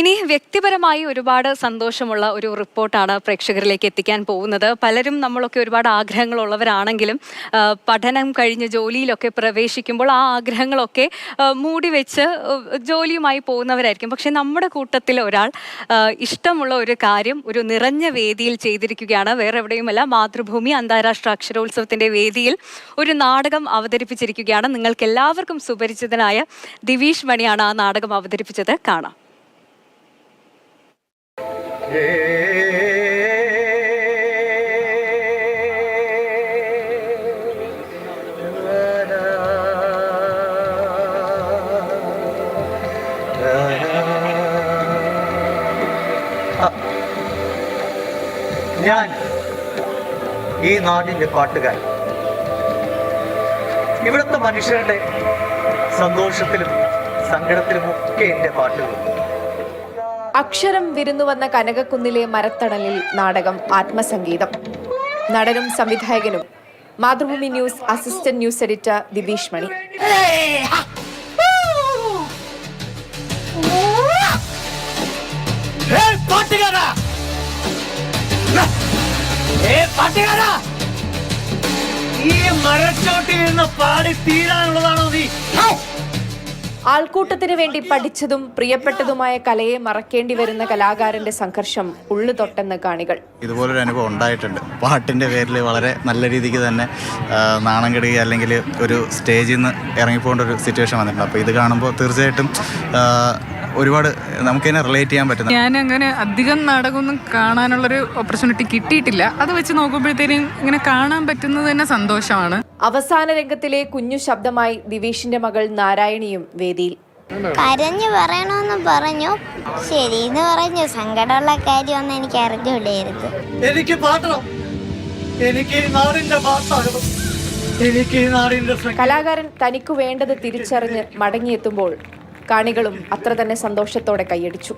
ഇനി വ്യക്തിപരമായി ഒരുപാട് സന്തോഷമുള്ള ഒരു റിപ്പോർട്ടാണ് പ്രേക്ഷകരിലേക്ക് എത്തിക്കാൻ പോകുന്നത്. പലരും നമ്മളൊക്കെ ഒരുപാട് ആഗ്രഹങ്ങളുള്ളവരാണെങ്കിലും പഠനം കഴിഞ്ഞ് ജോലിയിലൊക്കെ പ്രവേശിക്കുമ്പോൾ ആ ആഗ്രഹങ്ങളൊക്കെ മൂടി വെച്ച് ജോലിയുമായി പോകുന്നവരായിരിക്കും. പക്ഷെ നമ്മുടെ കൂട്ടത്തിൽ ഒരാൾ ഇഷ്ടമുള്ള ഒരു കാര്യം ഒരു നിറഞ്ഞ വേദിയിൽ ചെയ്തിരിക്കുകയാണ്. വേറെ എവിടെയുമല്ല മാതൃഭൂമി അന്താരാഷ്ട്ര അക്ഷരോത്സവത്തിന്റെ വേദിയിൽ ഒരു നാടകം അവതരിപ്പിച്ചിരിക്കുകയാണ്. നിങ്ങൾക്ക് എല്ലാവർക്കും സുപരിചിതനായ ദിവീഷ് മണിയാണ് ആ നാടകം അവതരിപ്പിച്ചത്. കാണാം. ഞാൻ ഈ നാടിന്റെ പാട്ടുകാരൻ. ഇവിടുത്തെ മനുഷ്യരുടെ സന്തോഷത്തിലും സങ്കടത്തിലും ഒക്കെ എന്റെ പാട്ടുകൾ. അക്ഷരം വിരുന്നു വന്ന കനകക്കുന്നിലെ മരത്തണലിൽ നാടകം ആത്മസംഗീതം. നടനും സംവിധായകനും. Mathrubhumi news assistant news editor Dibeesh Mani. ഈ മരച്ചോട്ടിൽ നിന്ന് പാടി തീരാനുള്ളതാണോ നീ? ആൾക്കൂട്ടത്തിന് വേണ്ടി പഠിച്ചതും പ്രിയപ്പെട്ടതുമായ കലയെ മറക്കേണ്ടി വരുന്ന കലാകാരന്റെ സംഘർഷം ഉള്ളു തൊട്ടെന്ന് കാണികൾ. ഇതുപോലൊരു അനുഭവം ഉണ്ടായിട്ടുണ്ട്. പാട്ടിന്റെ പേരിൽ വളരെ നല്ല രീതിക്ക് തന്നെ നാണം കെടുക അല്ലെങ്കിൽ ഒരു സ്റ്റേജിൽ നിന്ന് ഇറങ്ങിപ്പോകേണ്ട ഒരു സിറ്റുവേഷൻ വന്നിട്ടുണ്ട്. അപ്പോൾ ഇത് കാണുമ്പോൾ തീർച്ചയായിട്ടും ഒരുപാട് നമുക്ക് തന്നെ റിലേറ്റ് ചെയ്യാൻ പറ്റും ഞാൻ അങ്ങനെ അധികം നാടകമൊന്നും കാണാനുള്ളൊരു ഓപ്പർച്യൂണിറ്റി കിട്ടിയിട്ടില്ല. അത് വെച്ച് നോക്കുമ്പോഴത്തേനും ഇങ്ങനെ കാണാൻ പറ്റുന്നത് തന്നെ സന്തോഷമാണ്. അവസാന രംഗത്തിലെ കുഞ്ഞു ശബ്ദമായി ദിവേഷിന്റെ മകൾ നാരായണിയും വേദിയിൽ. കരഞ്ഞു പറയണമെന്ന് പറഞ്ഞു. ശരി എന്ന് പറഞ്ഞു. സങ്കടമുള്ള കാര്യമൊന്നും എനിക്ക് അറിഞ്ഞൂടായിരുന്നു എനിക്ക് പാട്ടണം എനിക്ക് നാടിന്റെ എനിക്ക് നാടിന്റെ. കലാകാരൻ തനിക്ക് വേണ്ടത് തിരിച്ചറിഞ്ഞ് മടങ്ങിയെത്തുമ്പോൾ കാണികളും അത്ര തന്നെ സന്തോഷത്തോടെ കൈയടിച്ചു.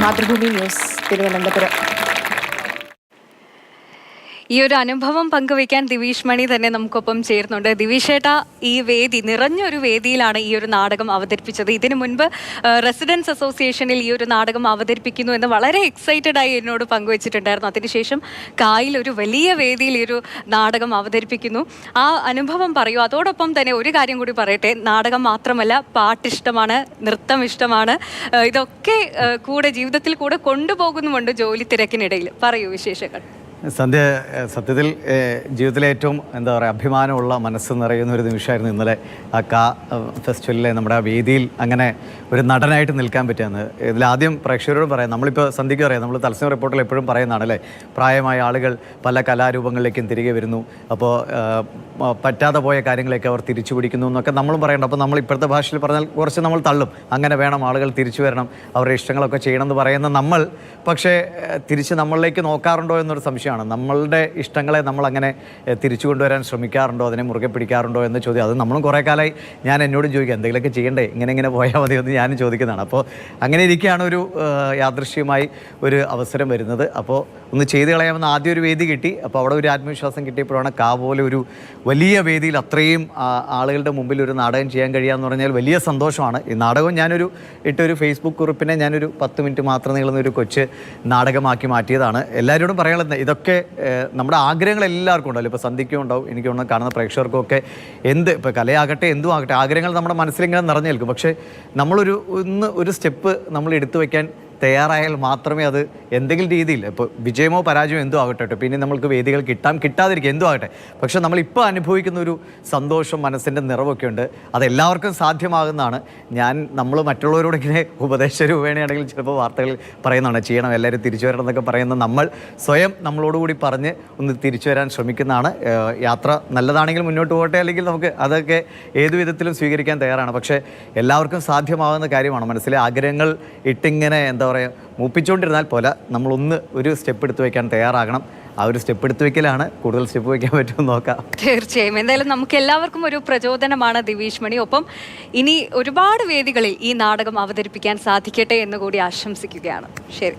മാതൃഭൂമി ന്യൂസ് തിരുവനന്തപുരം. ഈ ഒരു അനുഭവം പങ്കുവയ്ക്കാൻ ദിവീഷ് മണി തന്നെ നമുക്കൊപ്പം ചേരുന്നുണ്ട്. ദിവീഷ് ഏട്ടാ ഈ വേദി നിറഞ്ഞൊരു വേദിയിലാണ് ഈ ഒരു നാടകം അവതരിപ്പിച്ചത്. ഇതിനു മുൻപ് റെസിഡൻസ് അസോസിയേഷനിൽ ഈ ഒരു നാടകം അവതരിപ്പിക്കുന്നു എന്ന് വളരെ എക്സൈറ്റഡ് ആയി എന്നോട് പങ്കുവച്ചിട്ടുണ്ടായിരുന്നു. അതിനുശേഷം കായിൽ ഒരു വലിയ വേദിയിൽ ഈ ഒരു നാടകം അവതരിപ്പിക്കുന്നു. ആ അനുഭവം പറയൂ. അതോടൊപ്പം തന്നെ ഒരു കാര്യം കൂടി പറയട്ടെ. നാടകം മാത്രമല്ല പാട്ടിഷ്ടമാണ് നൃത്തം ഇഷ്ടമാണ്. ഇതൊക്കെ കൂടെ ജീവിതത്തിൽ കൂടെ കൊണ്ടുപോകുന്നുമുണ്ട് ജോലി തിരക്കിനിടയിൽ. പറയൂ വിശേഷങ്ങൾ. സന്ധ്യ സത്യത്തിൽ ജീവിതത്തിലെ ഏറ്റവും എന്താ പറയുക അഭിമാനമുള്ള മനസ്സ് നിറയുന്ന ഒരു നിമിഷമായിരുന്നു ഇന്നലെ ആ കാ ഫെസ്റ്റിവലിലെ നമ്മുടെ ആ വേദിയിൽ അങ്ങനെ ഒരു നടനായിട്ട് നിൽക്കാൻ പറ്റിയെന്ന്. ഇതിൽ ആദ്യം പ്രേക്ഷകരോട് പറയാം നമ്മളിപ്പോൾ സന്ധ്യയ്ക്ക് പറയാം നമ്മൾ തത്സമ റിപ്പോർട്ടിൽ എപ്പോഴും പറയുന്നതാണ് അല്ലേ പ്രായമായ ആളുകൾ പല കലാരൂപങ്ങളിലേക്കും തിരികെ വരുന്നു. അപ്പോൾ പറ്റാതെ പോയ കാര്യങ്ങളൊക്കെ അവർ തിരിച്ചു പിടിക്കുന്നു എന്നൊക്കെ നമ്മളും പറയണ്ട. അപ്പോൾ നമ്മൾ ഇപ്പോഴത്തെ ഭാഷയിൽ പറഞ്ഞാൽ കുറച്ച് നമ്മൾ തള്ളും. അങ്ങനെ വേണം ആളുകൾ തിരിച്ചു വരണം അവരുടെ ഇഷ്ടങ്ങളൊക്കെ ചെയ്യണമെന്ന് പറയുന്ന നമ്മൾ പക്ഷേ തിരിച്ച് നമ്മളിലേക്ക് നോക്കാറുണ്ടോ എന്നൊരു സംശയമാണ് നമ്മളുടെ ഇഷ്ടങ്ങളെ നമ്മൾ അങ്ങനെ തിരിച്ചു കൊണ്ടുവരാൻ ശ്രമിക്കാറുണ്ടോ? അതിനെ മുറുകെ പിടിക്കാറുണ്ടോ എന്ന ചോദ്യം. അത് നമ്മളും കുറേ കാലമായി ഞാൻ എന്നോടും ചോദിക്കുക എന്തെങ്കിലുമൊക്കെ ചെയ്യണ്ടേ? ഇങ്ങനെ ഇങ്ങനെ പോയാൽ മതി എന്ന് ഞാനും ചോദിക്കുന്നതാണ്. അപ്പോൾ അങ്ങനെ ഇരിക്കുകയാണ് ഒരു യാദൃശ്യമായി ഒരു അവസരം വരുന്നത്. അപ്പോൾ ഒന്ന് ചെയ്ത് കളയാമെന്ന് ആദ്യം ഒരു വേദി കിട്ടി. അപ്പോൾ അവിടെ ഒരു ആത്മവിശ്വാസം കിട്ടിയപ്പോഴാണ് കാ പോലെ ഒരു വലിയ വേദിയിൽ അത്രയും ആളുകളുടെ മുമ്പിൽ ഒരു നാടകം ചെയ്യാൻ കഴിയാന്ന് പറഞ്ഞാൽ വലിയ സന്തോഷമാണ്. ഈ നാടകം ഞാനൊരു ഇട്ടൊരു ഫേസ്ബുക്ക് കുറിപ്പിനെ ഞാനൊരു പത്ത് മിനിറ്റ് മാത്രം നീളുന്ന ഒരു കൊച്ച് നാടകമാക്കി മാറ്റിയതാണ്. എല്ലാവരോടും പറയാനുള്ളത് ഇതൊക്കെ ഏഹ്, നമ്മുടെ ആഗ്രഹങ്ങൾ എല്ലാവർക്കും ഉണ്ടല്ലോ ഇപ്പോൾ സന്ധിക്കും ഉണ്ടാവും എനിക്ക് ഒന്ന് കാണുന്ന പ്രേക്ഷകർക്കൊക്കെ എന്ത് ഇപ്പോൾ കലയാകട്ടെ എന്തും ആകട്ടെ ആഗ്രഹങ്ങൾ നമ്മുടെ മനസ്സിലിങ്ങനെ നിറഞ്ഞു നിൽക്കും പക്ഷേ നമ്മളൊരു ഒന്ന് ഒരു സ്റ്റെപ്പ് നമ്മൾ എടുത്തു വയ്ക്കാൻ തയ്യാറായാൽ മാത്രമേ അത് എന്തെങ്കിലും രീതിയിൽ ഇപ്പോൾ വിജയമോ പരാജയമോ എന്തോ ആകട്ടെ കേട്ടോ. പിന്നെ നമ്മൾക്ക് വേദികൾ കിട്ടാം കിട്ടാതിരിക്കും എന്തോ ആകട്ടെ. പക്ഷേ നമ്മളിപ്പോൾ അനുഭവിക്കുന്ന ഒരു സന്തോഷം മനസ്സിന്റെ നിറവൊക്കെ ഉണ്ട്. അതെല്ലാവർക്കും സാധ്യമാകുന്നതാണ്. ഞാൻ നമ്മൾ മറ്റുള്ളവരോട് ഇങ്ങനെ ഉപദേശ രൂപേണയാണെങ്കിൽ ചിലപ്പോൾ വാർത്തകളിൽ പറയുന്നതാണ് ചെയ്യണം എല്ലാവരും തിരിച്ചു വരണം എന്നൊക്കെ പറയുന്ന നമ്മൾ സ്വയം നമ്മളോടുകൂടി പറഞ്ഞ് ഒന്ന് തിരിച്ചു വരാൻ ശ്രമിക്കുന്നതാണ്. യാത്ര നല്ലതാണെങ്കിൽ മുന്നോട്ട് പോകട്ടെ അല്ലെങ്കിൽ നമുക്ക് അതൊക്കെ ഏതു വിധത്തിലും സ്വീകരിക്കാൻ തയ്യാറാണ്. പക്ഷേ എല്ലാവർക്കും സാധ്യമാകുന്ന കാര്യമാണ് മനസ്സിലെ ആഗ്രഹങ്ങൾ ഇട്ടിങ്ങനെ എന്താ പറയുക മൂപ്പിച്ചുകൊണ്ടിരുന്നാൽ പോലെ നമ്മളൊന്ന് ഒരു സ്റ്റെപ്പ് എടുത്തു വെക്കാൻ തയ്യാറാകണം. ആ ഒരു സ്റ്റെപ്പ് എടുത്തു വെക്കലാണ് കൂടുതൽ സ്റ്റെപ്പ് വെക്കാൻ പറ്റുമെന്ന് നോക്കാം. തീർച്ചയായും. എന്തായാലും നമുക്ക് എല്ലാവർക്കും ഒരു പ്രചോദനമാണ് ദിവീഷ് മണി. ഒപ്പം ഇനി ഒരുപാട് വേദികളിൽ ഈ നാടകം അവതരിപ്പിക്കാൻ സാധിക്കട്ടെ എന്ന് കൂടി ആശംസിക്കുകയാണ്. ശരി.